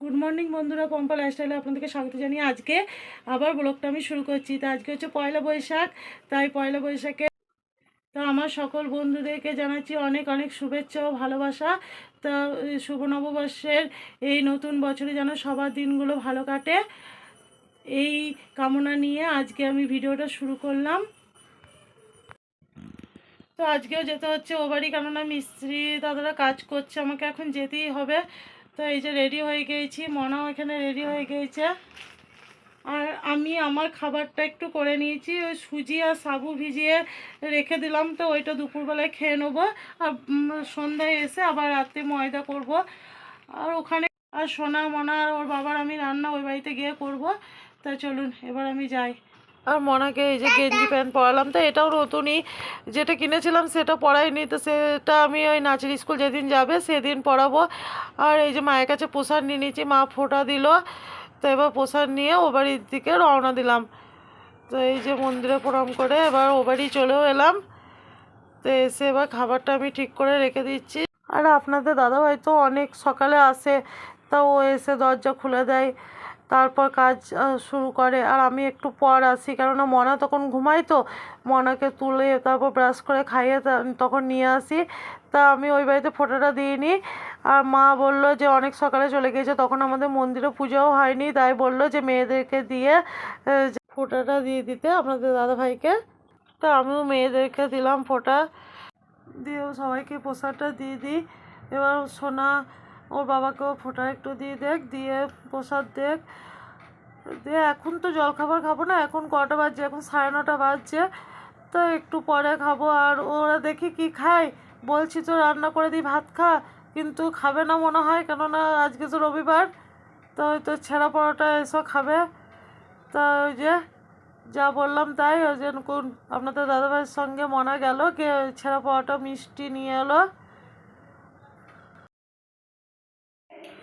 Good morning বন্ধুরা পম্পা লাইফস্টাইলে আপনাদেরকে স্বাগত জানিয়ে আজকে আবার ব্লগটা আমি শুরু করছি। তা আজকে হচ্ছে পয়লা বৈশাখ, তাই পয়লা বৈশাখে তা আমার সকল বন্ধুদেরকে জানাচ্ছি অনেক অনেক শুভেচ্ছা ও ভালোবাসা। তা শুভ নববর্ষের এই নতুন বছরে যেন সবার দিনগুলো ভালো কাটে। এই কামনা নিয়ে আজকে আমি ভিডিওটা শুরু করলাম। তো আজকেও যেতে হচ্ছে, ও বাড়ি কেননা মিস্ত্রি দাদারা কাজ করছে, আমাকে এখন যেতেই হবে। তো এই যে রেডি হয়ে গিয়েছি মনাও এখানে রেডি হয়ে গিয়েছে আর আমি আমার খাবারটা একটু করে নিয়েছি, ওই সুজি আর সাবু ভিজিয়ে রেখে দিলাম, তো ওইটা দুপুরবেলায় খেয়ে নেব। আর সন্ধ্যায় এসে আবার রাতে ময়দা করব। আর ওখানে, আর সোনা, মনা আর ওর বাবার আমি রান্না ওই বাড়িতে গিয়ে করব। তা চলুন, এবার আমি যাই। আর মনাকে এই যে গেঞ্জি প্যান্ট পরালাম তো এটাও নতুনই। যেটা কিনেছিলাম সেটা পরাইনি তো সেটা আমি ওই নাচের স্কুল যেদিন যাবে সেদিন পরাবো। আর এই যে মায়ের কাছে প্রসাদ নিয়ে নিয়েছি মা ফোঁটা দিল তো এবার প্রসাদ নিয়ে ও বাড়ির দিকে রওনা দিলাম। তো এই যে মন্দিরে প্রণাম করে এবার ও বাড়ি চলেও এলাম। তো এসে এবার খাবারটা আমি ঠিক করে রেখে দিচ্ছি। আর আপনাদের দাদাভাই তো অনেক সকালে আসে তা ও এসে দরজা খুলে দেয়। তারপর কাজ শুরু করে। আর আমি একটু পর আসি, কেননা মনা তখন ঘুমাই তো। মনাকে তুলে তারপর ব্রাশ করে খাইয়ে তখন নিয়ে আসি। তা আমি ওই বাড়িতে ফোটোটা দিইনি। আর মা বলল যে, অনেক সকালে চলে গিয়েছে, তখন আমাদের মন্দিরে পুজোও হয়নি। তাই বলল যে, মেয়েদেরকে দিয়ে ফোঁটাটা দিয়ে দিতে আপনাদের দাদাভাইকে। তা আমিও মেয়েদেরকে দিলাম ফোঁটা। দিয়ে সবাইকে প্রসাদটা দিয়ে দিই। এবার সোনা ওর বাবাকেও ফোঁটা একটু দিয়ে দেখ, দিয়ে প্রসাদ দেখ। দিয়ে এখন তো জলখাবার খাব না, এখন কটা বাজছে? এখন সাড়ে নটা বাজছে। তো একটু পরে খাব আর ওরা দেখি কি খায়। বলছি তো রান্না করে দিই, ভাত খা। কিন্তু খাবে না মনে হয়, কেননা আজকে তো রবিবার। তো হয়তো ছেঁড়া পরোটা এসব খাবে। তা ওই যে যা বললাম তাই, ওই যে কোন আপনাদের দাদাভাইয়ের সঙ্গে মনা গেল, কে ছেঁড়া পরোটা মিষ্টি নিয়ে এলো।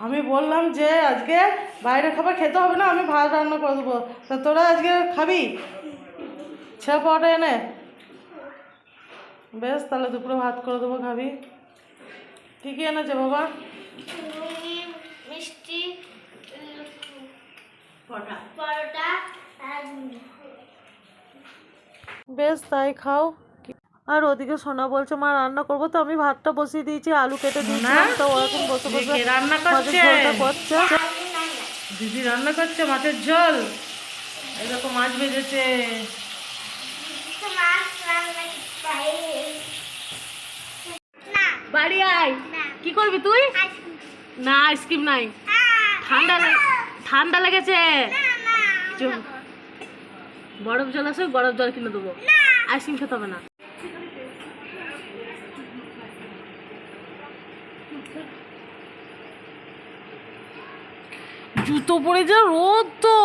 আমি বললাম যে আজকে বাইরে খাবার খেতে হবে না আমি ভাত রান্না করে দেবো। তা তোরা আজকে খাবি? ছেঁড়া পরোটা এনে। বেশ তাহলে দুপুরে ভাত করে দেবো খাবি। কী কী এনেছে বাবা? মিষ্টি পরোটা। বেশ তাই খাও। আর ওদিকে সোনা বলছে মা রান্না করব তো আমি ভাতটা বসিয়ে দিয়েছি আলু কেটে দিয়েছিলাম তো ও এখন বসে বসে রান্না করছে? দিদি রান্না করছে মাছের ঝোল? এরকম মাছ ভেজেছে। বাড়ি আয়। কি করবি তুই? না আইসক্রিম নাই। ঠান্ডা ঠান্ডা লেগেছে। না না চুপ। বরফ জল আছে বরফ জল কিনে দেবো। আইসক্রিম খেতে হবে না। জুতো পরে যা, রোদ তো।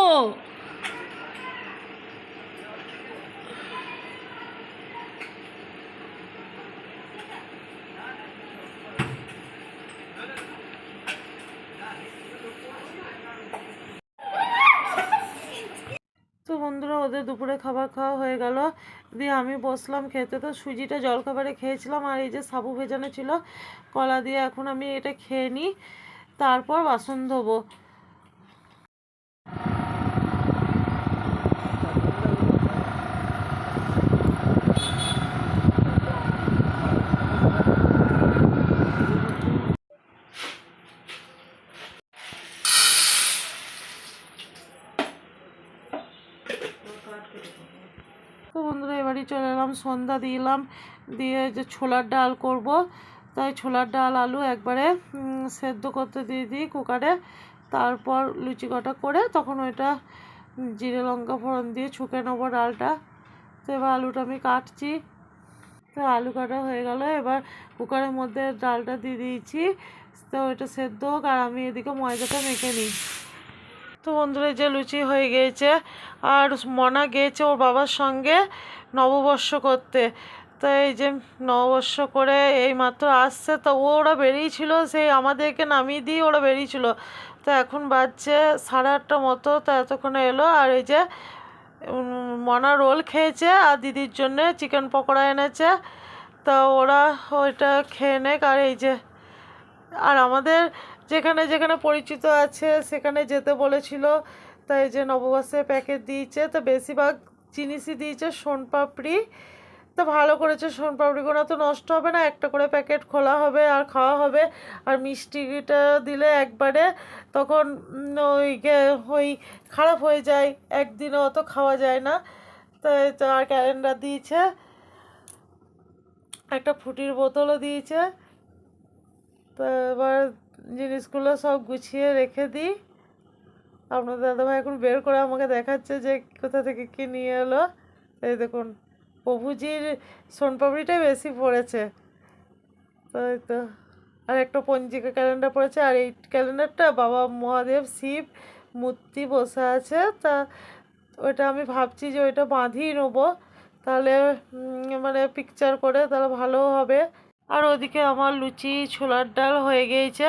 বন্ধুরা, ওদের দুপুরে খাবার খাওয়া হয়ে গেল। দিয়ে আমি বসলাম খেতে। তো সুজিটা জলখাবারে খেয়েছিলাম আর এই যে সাবু ভেজানো ছিল, কলা দিয়ে এখন আমি এটা খেয়ে নিই। তারপর বাসন ধোবো তো বন্ধুরা এলাম সন্ধ্যা দিলাম, দিয়ে যে ছোলার ডাল করব। তাই ছোলার ডাল, আলু একবারে সেদ্ধ করতে দিয়ে দিই কুকারে। তারপর লুচি কটা করে তখন ওইটা জিরে লঙ্কা ফোড়ন দিয়ে ছুঁকে নেব ডালটা। তো এবার আলুটা আমি কাটছি। তো আলু কাটা হয়ে গেল। এবার কুকারের মধ্যে ডালটা দিয়ে দিয়েছি। তো ওইটা সেদ্ধ হোক আর আমি এদিকে ময়দাটা মেখে নিই। তো বন্ধুরা যে লুচি হয়ে গিয়েছে আর মনা গিয়েছে ওর বাবার সঙ্গে নববর্ষ করতে। তো এই যে নববর্ষ করে এই মাত্র আসছে, তো ওরা বেরিয়েছিল সেই আমাদেরকে নামিয়ে দিয়ে ওরা বেরিয়েছিল। তো এখন বাজছে সাড়ে আটটা মতো, তো এতক্ষণে এলো। আর এই যে মনা রোল খেয়েছে আর দিদির জন্যে চিকেন পকোড়া এনেছে। তা ওরা ওইটা খেয়ে নেক। আর এই যে, আর আমাদের যেখানে যেখানে পরিচিত আছে, সেখানে যেতে বলেছিল। তাই যে নববর্ষের প্যাকেট দিয়েছে। তো বেশিরভাগ জিনিসই দিয়েছে সোনপাপড়ি তো ভালো করেছে সোনপাপড়িগুলো তো নষ্ট হবে না, একটা করে প্যাকেট খোলা হবে আর খাওয়া হবে। আর মিষ্টিটা দিলে একবারে তখন ওই ওই খারাপ হয়ে যায়। একদিনও অত খাওয়া যায় না। তাই তো আর ক্যালেন্ডার দিয়েছে। একটা ফুটির বোতলও দিয়েছে। তো এবার জিনিসগুলো সব গুছিয়ে রেখে দিই। আপনার দাদাভাই এখন বের করে আমাকে দেখাচ্ছে যে কোথা থেকে কি নিয়ে এলো। এই দেখুন, প্রভুজির সোনপাপড়িটাই বেশি পড়েছে। তাই তো। আর একটা পঞ্জিকা ক্যালেন্ডার পড়েছে, আর এই ক্যালেন্ডারটা বাবা মহাদেব, শিব, মূর্তি বসে আছে। তা ওইটা আমি ভাবছি যে ওইটা বাঁধিয়ে নেব। তাহলে মানে পিকচার করে তাহলে ভালো হবে। আর ওদিকে আমার লুচি, ছোলার ডাল হয়ে গিয়েছে।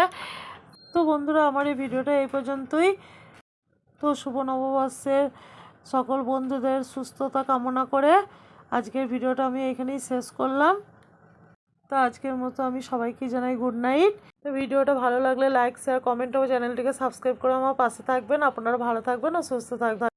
তো বন্ধুরা, আমার এই ভিডিওটা এই পর্যন্তই। তো শুভ নববর্ষের সকল বন্ধুদের সুস্থতা কামনা করে আজকের ভিডিওটা আমি এখানেই শেষ করলাম। তো আজকের মতো আমি সবাইকে জানাই গুড নাইট। তো ভিডিওটা ভালো লাগলে লাইক, শেয়ার, কমেন্ট ও চ্যানেলটিকে সাবস্ক্রাইব করে আমার পাশে থাকবেন। আপনারা ভালো থাকবেন আর সুস্থ থাকবেন।